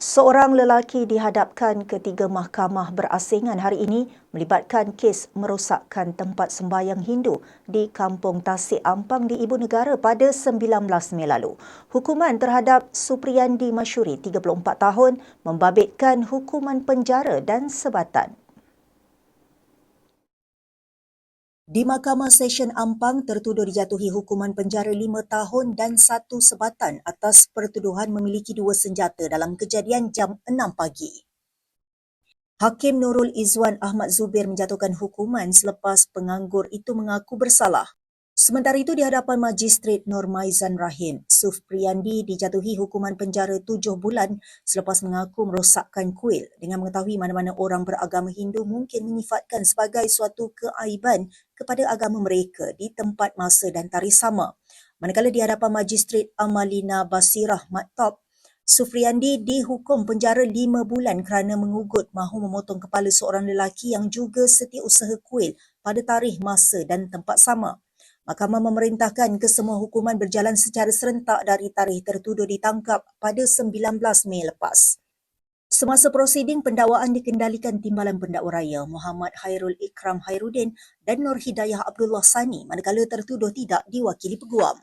Seorang lelaki dihadapkan ke tiga mahkamah berasingan hari ini melibatkan kes merosakkan tempat sembahyang Hindu di Kampung Tasik Ampang di Ibu Negara pada 19 Mei lalu. Hukuman terhadap Supriyandi Masyuri, 34 tahun, membabitkan hukuman penjara dan sebatan. Di Mahkamah Session Ampang, tertuduh dijatuhi hukuman penjara lima tahun dan satu sebatan atas pertuduhan memiliki dua senjata dalam kejadian jam 6 pagi. Hakim Nurul Izwan Ahmad Zubir menjatuhkan hukuman selepas penganggur itu mengaku bersalah. Sementara itu, di hadapan Magistrat Nur Maizan Rahim, Suf Priyandi dijatuhi hukuman penjara tujuh bulan selepas mengaku merosakkan kuil dengan mengetahui mana-mana orang beragama Hindu mungkin menyifatkan sebagai suatu keaiban kepada agama mereka di tempat masa dan tarikh sama. Manakala di hadapan Magistrat Amalina Basirah Maktab, Sufriandi dihukum penjara lima bulan kerana mengugut mahu memotong kepala seorang lelaki yang juga setiausaha kuil pada tarikh masa dan tempat sama. Mahkamah memerintahkan kesemua hukuman berjalan secara serentak dari tarikh tertuduh ditangkap pada 19 Mei lepas. Semasa prosiding, pendakwaan dikendalikan Timbalan Pendakwa Raya Muhammad Hairul Ikram Hairuddin dan Nur Hidayah Abdullah Sani manakala tertuduh tidak diwakili peguam.